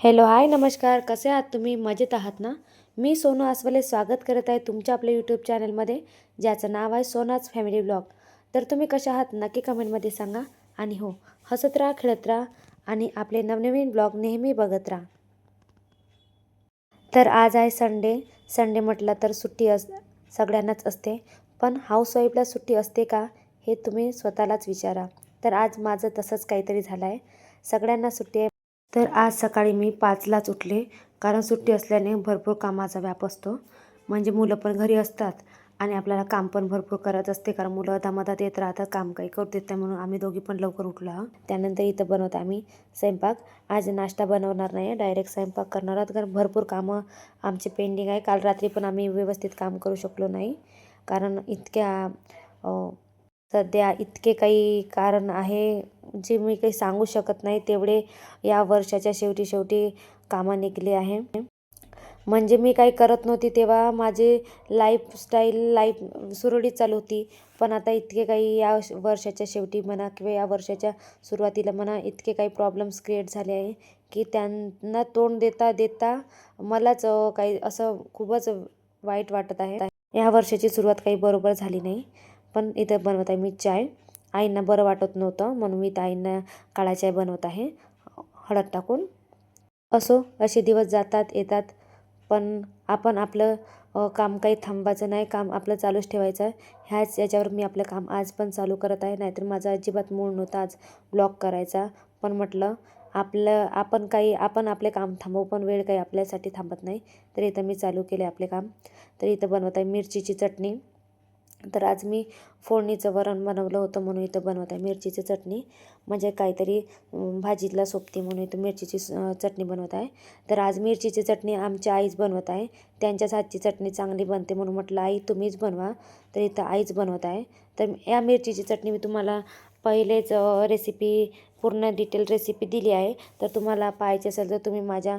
Hello hi नमस्कार. कसे आहात तुम्ही? मजेत आहात ना? मी सोनू आसवले स्वागत करत आहे तुमच्या आपल्या यूट्यूब चॅनलमध्ये ज्याचं नाव आहे सोनाच फॅमिली ब्लॉग तर तुम्ही कशा आहात? नक्की कमेंटमध्ये सांगा. आणि हो हसत राहा खेळत राहा आणि आपले नवनवीन ब्लॉग नेहमी बघत राहा. तर आज आहे संडे संडे म्हटलं तर सुट्टी अस सगळ्यांनाच असते. पण हाऊसवाईफला सुट्टी असते का? हे तुम्ही स्वतःलाच विचारा. तर आज माझं तसंच काहीतरी झालं आहे सगळ्यांना सुट्टी आहे तर आज सकाळी मी पाचलाच उठले. कारण सुट्टी असल्याने भरपूर कामाचा व्याप असतो. म्हणजे मुलं पण घरी असतात आणि आपल्याला काम पण भरपूर करत असते. कारण मुलं दामादात येत राहतात काम काही करू देत नाही म्हणून आम्ही दोघी पण लवकर उठलो. आहोत त्यानंतर इथं बनवत आम्ही स्वयंपाक. आज नाश्ता बनवणार नाही डायरेक्ट स्वयंपाक करणार आहोत. कारण भरपूर कामं आमचे पेंडिंग आहे. काल रात्री पण आम्ही व्यवस्थित काम करू शकलो नाही. कारण इतक्या सध्या इतके काही कारण आहे जे मी काही सांगू शकत नाही तेवढे या वर्षाच्या शेवटी शेवटी कामं निघली आहे. म्हणजे मी काही करत नव्हती तेव्हा माझे लाईफस्टाईल लाईफ सुरळीत चालू होती. पण आता इतके काही या वर्षाच्या शेवटी म्हणा किंवा या वर्षाच्या सुरुवातीला म्हणा इतके काही प्रॉब्लेम्स क्रिएट झाले आहे की त्यांना तोंड देता देता मलाच काही असं खूपच वाईट वाटत आहे. या वर्षाची सुरुवात काही बरोबर झाली नाही. पण इथं बनवत आहे मी चाय. आईंना बरं वाटत नव्हतं म्हणून मी त्या आईंना काळा चाय बनवत आहे. हळद टाकून. असो असे दिवस जातात येतात. पण आपण आपलं काम काही थांबायचं नाही काम आपलं चालूच ठेवायचं आहे. ह्याच याच्यावर मी आपलं काम आज पण चालू करत आहे. नाहीतर माझा अजिबात मूळ नव्हता आज ब्लॉग करायचा. पण म्हटलं आपलं आपण काही आपण आपले काम थांबवू पण वेळ काही आपल्यासाठी थांबत नाही. तर इथं मी चालू केले आपले काम. तर इथं बनवत आहे मिरचीची चटणी. तर आज मी फोडणीचं वरण बनवलं होतं म्हणून इथं बनवत आहे. मिरचीची चटणी. म्हणजे काहीतरी अं, भाजीला म्हणून इथं मिरचीची चटणी बनवत आहे. तर आज मिरचीची चटणी आमच्या आईच बनवत आहे. त्यांच्याच हातची चटणी चांगली बनते म्हणून म्हटलं आई तुम्हीच बनवा. तर इथं आईच बनवत आहे. तर या मिरचीची चटणी मी तुम्हाला पहिलेच रेसिपी पूर्ण डिटेल रेसिपी दिली आहे. तर तुम्हाला पाहायची असेल तर तुम्ही माझ्या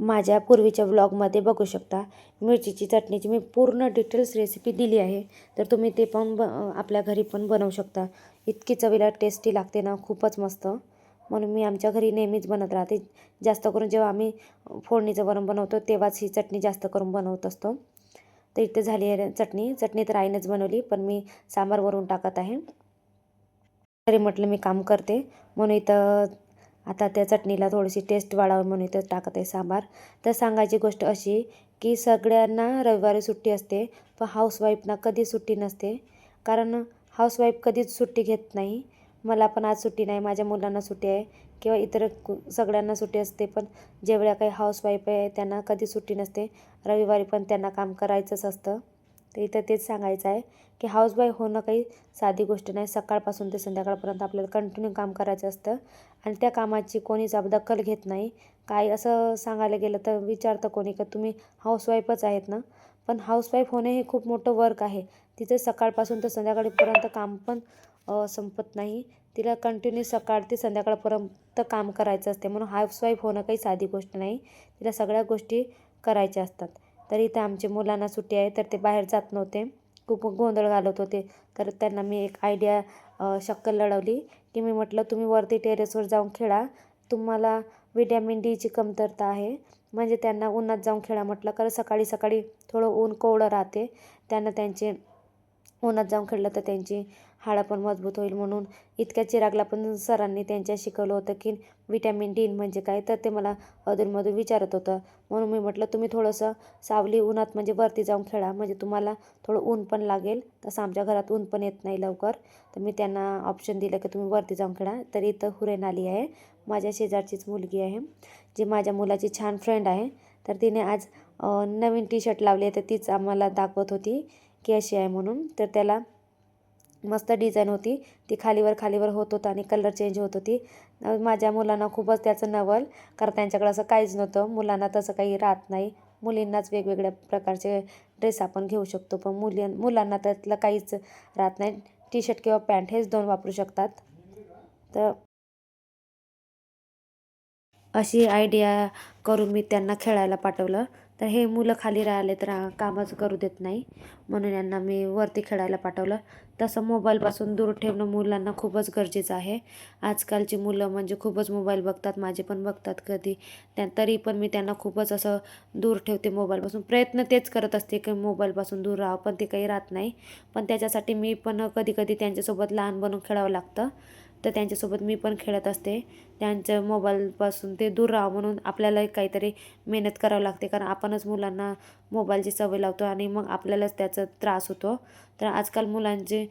माझ्या पूर्वीच्या व्लॉगमध्ये बघू शकता. मिरचीची चटणीची मी पूर्ण डिटेल्स रेसिपी दिली आहे. तर तुम्ही ते पण ब आपल्या घरी पण बनवू शकता. इतकी चवीला टेस्टी लागते ना खूपच मस्त. म्हणून मी आमच्या घरी नेहमीच बनत राहते. जास्त करून जेव्हा आम्ही फोडणीचं वरण बनवतो तेव्हाच ही चटणी जास्त करून बनवत असतो. तर इथे झाली आहे चटणी. चटणी तर आईनेच बनवली पण मी सांबार वरून टाकत आहे. तरी म्हटलं मी काम करते. म्हणून इथं आता त्या चटणीला थोडीशी टेस्ट वाढावी म्हणून इथं टाकत आहे सांबार. तर सांगायची गोष्ट अशी की सगळ्यांना रविवारी सुट्टी असते पण हाऊसवाईफना कधी सुट्टी नसते. कारण हाऊसवाईफ कधीच सुट्टी घेत नाही. मला पण आज सुट्टी नाही माझ्या मुलांना सुट्टी आहे किंवा इतर कु- सगळ्यांना सुट्टी असते पण जेवढ्या काही हाऊसवाईफ आहे त्यांना कधी सुट्टी नसते. रविवारी पण त्यांना काम करायचंच असतं. तर इथं तेच सांगायचं आहे की हाऊसवाईफ होणं काही साधी गोष्ट नाही. सकाळपासून ते संध्याकाळपर्यंत आपल्याला कंटिन्यू काम करायचं असतं आणि त्या कामाची कोणीच दखल घेत नाही. काय असं सांगायला गेलं तर विचारतं कोणी का तुम्ही हाऊसवाईफच आहेत ना? पण हाऊसवाईफ होणे हे खूप मोठं वर्क आहे. तिथे सकाळपासून तर संध्याकाळीपर्यंत काम पण संपत नाही. तिला कंटिन्यू सकाळ ते संध्याकाळपर्यंत काम करायचं असते. म्हणून हाऊसवाईफ होणं काही साधी गोष्ट नाही. तिला सगळ्या गोष्टी करायच्या असतात. तर इथे आमच्या मुलांना सुट्टी आहे तर ते बाहेर जात नव्हते. खूप गोंधळ घालत होते. तर त्यांना मी एक आयडिया शक्कल लढवली की मी म्हटलं तुम्ही वरती टेरेसवर जाऊन खेळा. तुम्हाला विटॅमिन डीची कमतरता आहे. म्हणजे त्यांना उन्हात जाऊन खेळा म्हटलं. कारण सकाळी सकाळी थोडं ऊन कोवळं राहते. त्यांना त्यांचे उन्हात जाऊन खेळलं तर त्यांची हाडं पण मजबूत होईल म्हणून. इतक्या चिरागला पण सरांनी त्यांच्या शिकवलं होतं की विटॅमिन डी म्हणजे काय? तर ते मला अधूनमधून विचारत होतं. म्हणून मी म्हटलं तुम्ही थोडंसं सावली उन्हात म्हणजे वरती जाऊन खेळा. म्हणजे तुम्हाला थोडं ऊन पण लागेल. तसं आमच्या घरात ऊन पण येत नाही लवकर. तर मी त्यांना ऑप्शन दिलं की तुम्ही वरती जाऊन खेळा. तर इथं हुरेन आली आहे. माझ्या शेजारचीच मुलगी आहे. जी माझ्या मुलाची छान फ्रेंड आहे. तर तिने आज नवीन टी शर्ट लावली आहे. तर तीच आम्हाला दाखवत होती की अशी आहे म्हणून. तर त्याला मस्त डिझाईन होती. ती खालीवर खालीवर होत होतं आणि कलर चेंज होत होती. माझ्या मुलांना खूपच त्याचं नवल कारण त्यांच्याकडे असं काहीच नव्हतं. मुलांना तसं काही राहत नाही. मुलींनाच वेगवेगळ्या प्रकारचे ड्रेस आपण घेऊ शकतो पण मुली मुलांना त्यातलं काहीच राहत नाही. टी शर्ट किंवा पॅन्ट हेच दोन वापरू शकतात. तर अशी आयडिया करून मी त्यांना खेळायला पाठवलं. तर हे मुलं खाली राहिले तर कामच करू देत नाही. म्हणून यांना मी वरती खेळायला पाठवलं. तसं मोबाईलपासून दूर ठेवणं मुलांना खूपच गरजेचं आहे. आजकालची मुलं म्हणजे खूपच मोबाईल बघतात माझे पण बघतात कधी. त्या तरी पण मी त्यांना खूपच असं दूर ठेवते मोबाईलपासून. प्रयत्न तेच करत असते की मोबाईलपासून दूर राहावं पण ते काही राहत नाही. पण त्याच्यासाठी मी पण कधी कधी त्यांच्यासोबत लहान बनून खेळावं लागतं. तर त्यांच्यासोबत मी पण खेळत असते. त्यांच्या मोबाईलपासून ते दूर राहावं म्हणून आपल्याला काहीतरी मेहनत करावं लागते. कारण आपणच मुलांना मोबाईलची सवय लावतो आणि मग आपल्यालाच त्याचा त्रास होतो. तर आजकाल मुलांची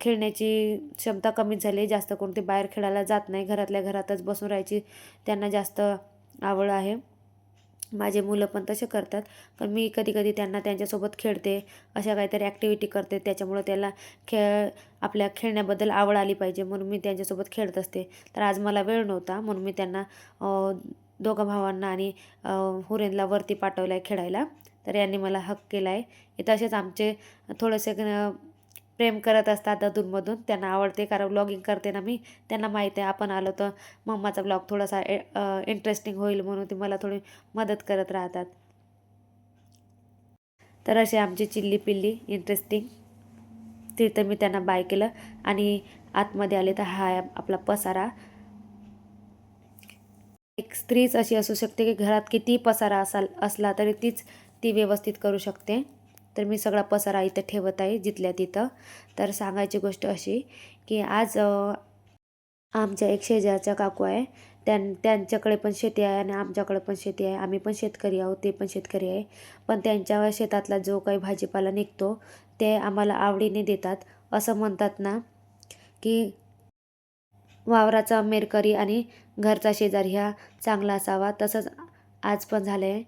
खेळण्याची क्षमता कमी झाली आहे. जास्त करून ते बाहेर खेळायला जात नाही. घरातल्या घरातच बसून राहायची त्यांना जास्त आवड आहे. माझे मुलं पण तसे करतात. पण मी कधी कधी त्यांना त्यांच्यासोबत खेळते. अशा काहीतरी ॲक्टिव्हिटी करते. त्याच्यामुळं त्याला खेळ आपल्या खेळण्याबद्दल आवड आली पाहिजे. म्हणून मी त्यांच्यासोबत खेळत असते. तर आज मला वेळ नव्हता. म्हणून मी त्यांना दोघा भावांना आणि हुरेनला वरती पाठवलं आहे खेळायला. तर यांनी मला हक केला आहे तसेच आमचे थोडेसे प्रेम करत असतात अधूनमधून. त्यांना आवडते कारण ब्लॉगिंग करते ना मी. त्यांना माहीत आहे आपण आलो तर मम्माचा ब्लॉग थोडासा इंटरेस्टिंग होईल म्हणून ते मला थोडी मदत करत राहतात. तर असे आमची चिल्ली पिल्ली इंटरेस्टिंग तिथं मी त्यांना बाय केलं आणि आतमध्ये आले तर हा आपला पसारा. एक स्त्रीच अशी असू शकते की घरात किती पसारा असाल असला तरी तीच ती व्यवस्थित करू शकते. तर मी सगळा पसारा इथं ठेवत आहे जिथल्या तिथं. तर सांगायची गोष्ट अशी की आज आमच्या एक शेजारच्या काकू आहे. त्यां त्यांच्याकडे पण शेती आहे आणि आमच्याकडे पण शेती आहे. आम्ही पण शेतकरी आहोत ते पण शेतकरी आहे. पण त्यांच्या शेतातला जो काही भाजीपाला निघतो ते आम्हाला आवडीने देतात. असं म्हणतात ना की वावराचा मेरकरी आणि घरचा शेजारी ह्या चांगला असावा. तसंच आज पण झालं आहे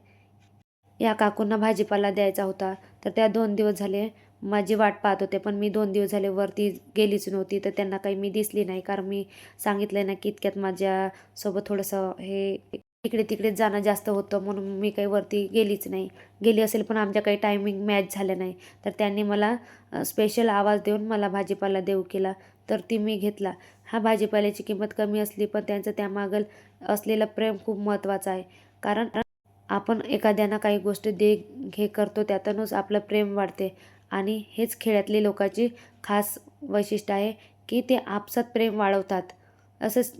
या काकूंना भाजीपाला द्यायचा होता. तर त्या दोन दिवस झाले माझी वाट पाहत होते पण मी दोन दिवस झाले वरती गेलीच नव्हती. तर त्यांना काही मी दिसली नाही कारण मी सांगितलं ना की इतक्यात माझ्यासोबत थोडंसं हे इकडे तिकडे जाणं जास्त होतं म्हणून मी काही वरती गेलीच नाही. गेली असेल पण आमच्या काही टायमिंग मॅच झालं नाही. तर त्यांनी मला स्पेशल आवाज देऊन मला भाजीपाला देऊ केला तर ती मी घेतला. हा भाजीपाल्याची किंमत कमी असली पण त्यांचं त्यामागल असलेलं प्रेम खूप महत्त्वाचं आहे. कारण आपण एखाद्याना काही गोष्ट दे घे करतो त्यातूनच आपलं प्रेम वाढते. आणि हेच खेड्यातली लोकांची खास वैशिष्ट्य आहे की ते आपसात प्रेम वाढवतात. असंच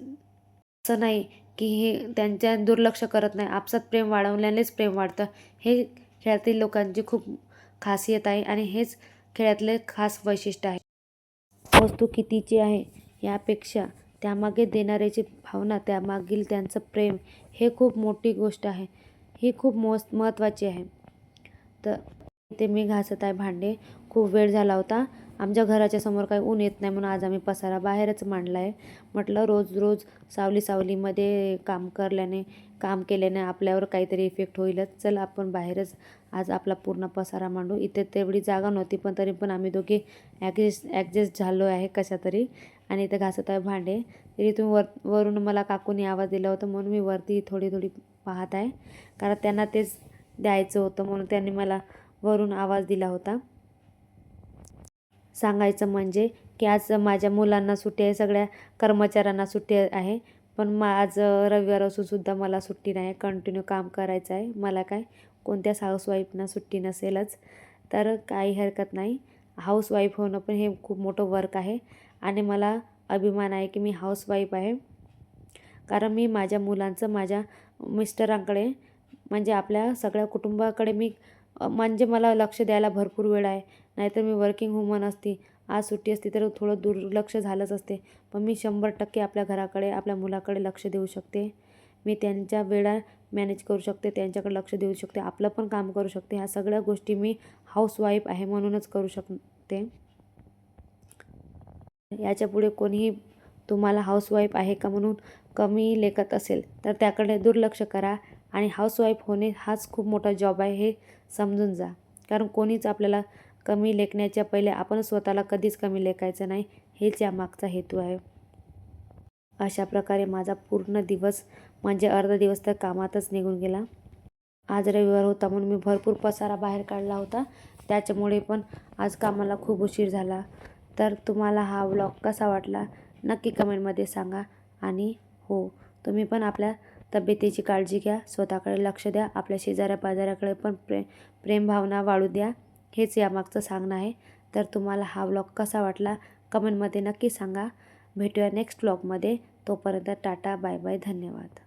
असं नाही की हे त्यांच्या दुर्लक्ष करत नाही. आपसात प्रेम वाढवल्यानेच प्रेम वाढतं. हे खेळातील लोकांची खूप खासियत आहे आणि हेच खेळातले खास वैशिष्ट्य आहे. वस्तू कितीची आहे यापेक्षा त्यामागे देणाऱ्याची भावना त्यामागील त्यांचं प्रेम हे खूप मोठी गोष्ट आहे. ही खूप मोस महत्त्वाची आहे. तर इथे मी घासत आहे भांडे. खूप वेळ झाला होता. आमच्या घराच्या समोर काही ऊन येत नाही म्हणून आज आम्ही पसारा बाहेरच मांडला आहे म्हटलं रोज रोज सावली सावलीमध्ये काम करल्याने काम केल्याने आपल्यावर काहीतरी इफेक्ट होईलच. चल आपण बाहेरच आज आपला पूर्ण पसारा मांडू. इथे तेवढी जागा नव्हती पण तरी पण आम्ही दोघे ॲडजस्ट ॲडजस्ट झालो आहे कशा तरी आणि इथं घासत आहे भांडे. तरी वर वरून मला काकूने आवाज दिला होता म्हणून मी वरती थोडी थोडी पाहत आहे. कारण त्यांना तेच द्यायचं होतं म्हणून त्यांनी मला वरून आवाज दिला होता. सांगायचं म्हणजे की आज माझ्या मुलांना सुट्टी आहे सगळ्या कर्मचाऱ्यांना सुट्टी आहे पण मा आज रविवार असूनसुद्धा मला सुट्टी नाही कंटिन्यू काम करायचं आहे. मला काय कोणत्याच हाऊसवाईफना सुट्टी नसेलच. तर काही हरकत नाही. हाऊसवाईफ होणं पण हे खूप मोठं वर्क आहे. आणि मला अभिमान आहे की मी हाऊसवाईफ आहे. कारण मी माझ्या मुलांचं माझ्या मिस्टरांकडे म्हणजे आपल्या सगळ्या कुटुंबाकडे मी म्हणजे मला लक्ष द्यायला भरपूर वेळ आहे. नाहीतर मी वर्किंग वुमन असती. आज सुट्टी असती तर थोडं दुर्लक्ष झालंच असते. पण मी शंभर टक्के आपल्या घराकडे आपल्या मुलाकडे लक्ष देऊ शकते. मी त्यांच्या वेळा मॅनेज करू शकते त्यांच्याकडे लक्ष देऊ शकते आपलं पण काम करू शकते. ह्या सगळ्या गोष्टी मी हाऊसवाईफ आहे म्हणूनच करू शकते. याच्यापुढे कोणीही तुम्हाला हाऊसवाईफ आहे का म्हणून कमी लेखत असेल तर त्याकडे दुर्लक्ष करा आणि हाऊसवाईफ होणे हाच खूप मोठा जॉब आहे हे समजून जा. कारण कोणीच आपल्याला कमी लेखण्याच्या पहिले आपण स्वतःला कधीच कमी लेखायचं नाही हेच यामागचा हेतू आहे. अशा प्रकारे माझा पूर्ण दिवस म्हणजे अर्धा दिवस तर कामातच निघून गेला. आज रविवार होता म्हणून मी भरपूर पसारा बाहेर काढला होता. त्याच्यामुळे पण आज कामाला खूप उशीर झाला. तर तुम्हाला हा व्लॉग कसा वाटला? नक्की कमेंटमध्ये सांगा. आणि हो तुम्ही पण आपल्या तब्येतीची काळजी घ्या. स्वतःकडे लक्ष द्या. आपल्या शेजाऱ्या पाजाऱ्याकडे पण प्रे प्रेमभावना वाढू द्या. हेच यामागचं सांगणं आहे. तर तुम्हाला हा व्लॉग कसा वाटला? कमेंटमध्ये नक्की सांगा. भेटूया नेक्स्ट व्लॉगमध्ये तोपर्यंत टाटा बाय बाय धन्यवाद.